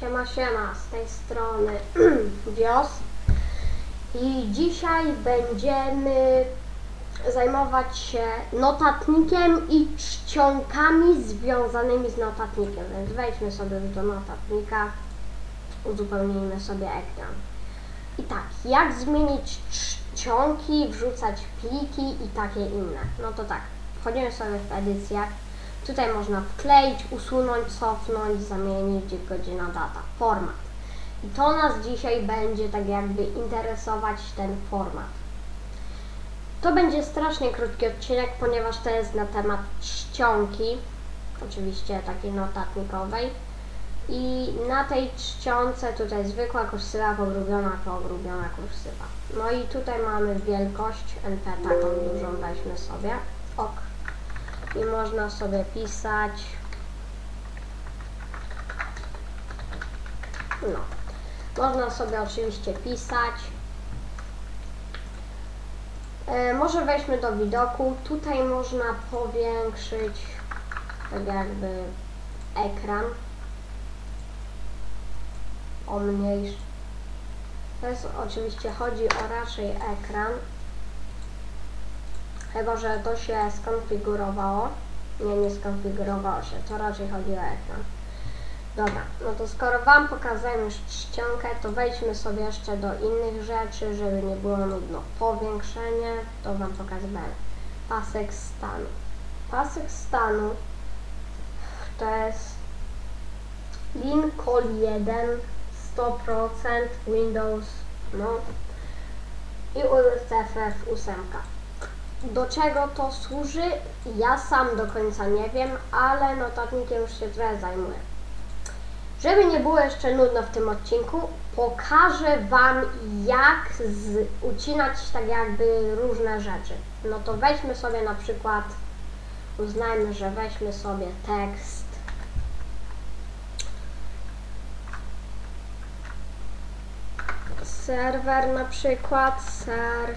Siema, siema, z tej strony Wios i dzisiaj będziemy zajmować się notatnikiem i czcionkami związanymi z notatnikiem, więc wejdźmy sobie do notatnika, uzupełnijmy sobie ekran. I tak, jak zmienić czcionki, wrzucać pliki i takie inne. No to tak, wchodzimy sobie w edycję. Tutaj można wkleić, usunąć, cofnąć, zamienić godzina, data, format. I to nas dzisiaj będzie tak jakby interesować ten format. To będzie strasznie krótki odcinek, ponieważ to jest na temat czcionki, oczywiście takiej notatnikowej. I na tej czcionce tutaj zwykła kursywa, pogrubiona, pogrubiona kursywa. No i tutaj mamy wielkość NP taką dużą, weźmy sobie. Ok. I można sobie pisać. No. Można sobie oczywiście pisać. E, może wejdźmy do widoku. Tutaj można powiększyć tak jakby ekran. Omniejsz. To jest oczywiście chodzi o raczej ekran. Chyba, że to się skonfigurowało. Nie, nie skonfigurowało się. To raczej chodzi o ekran. Dobra, no to skoro Wam pokazałem już czcionkę, to wejdźmy sobie jeszcze do innych rzeczy, żeby nie było nudno. Powiększenie, to Wam pokazywałem. Pasek stanu. Pasek stanu to jest Lincoln 1, 100%, Windows, no i UTF 8. Do czego to służy? Ja sam do końca nie wiem, ale notatnikiem już się trochę zajmuję. Żeby nie było jeszcze nudno w tym odcinku, pokażę Wam jak z, ucinać tak jakby różne rzeczy. No to weźmy sobie na przykład, uznajmy, że weźmy sobie tekst. Serwer na przykład, ser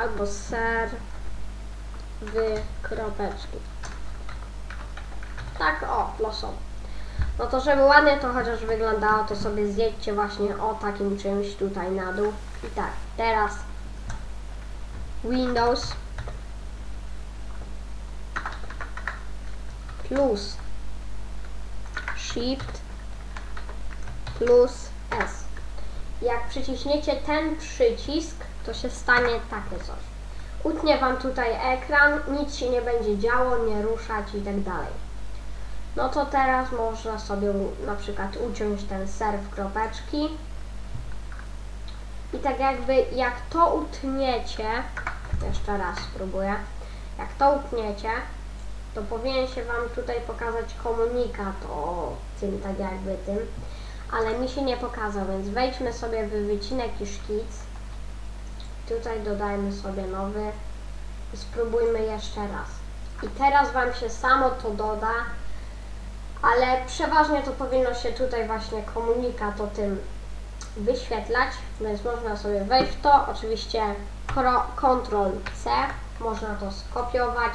albo ser wy kropeczki. Tak, o, losowo. No to żeby ładnie to chociaż wyglądało, to sobie zjedźcie właśnie o takim czymś tutaj na dół. I tak, teraz Windows plus Shift plus S. Jak przyciśniecie ten przycisk, to się stanie takie coś. Utnie Wam tutaj ekran, nic się nie będzie działo, nie ruszać i tak dalej. No to teraz można sobie na przykład uciąć ten ser w kropeczki. I tak jakby jak to utniecie, jeszcze raz spróbuję, jak to utniecie, to powinien się Wam tutaj pokazać komunikat o tym tak jakby tym, ale mi się nie pokazał, więc wejdźmy sobie w wycinek i szkic. Tutaj dodajmy sobie nowy i spróbujmy jeszcze raz. I teraz Wam się samo to doda, ale przeważnie to powinno się tutaj właśnie komunikat o tym wyświetlać, więc można sobie wejść w to, oczywiście Ctrl C, można to skopiować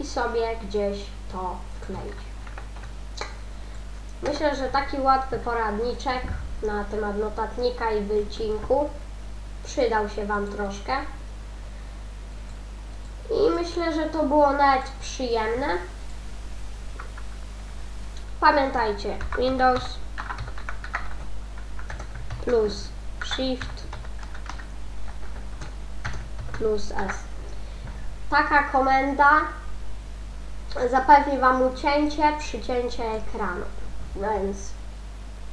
i sobie gdzieś to wkleić. Myślę, że taki łatwy poradniczek na temat notatnika i wycinku przydał się Wam troszkę. I myślę, że to było nawet przyjemne. Pamiętajcie, Windows plus Shift plus S. Taka komenda zapewni Wam ucięcie, przycięcie ekranu. Więc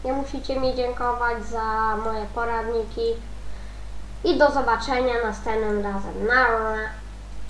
nie musicie mi dziękować za moje poradniki. I do zobaczenia następnym razem. Na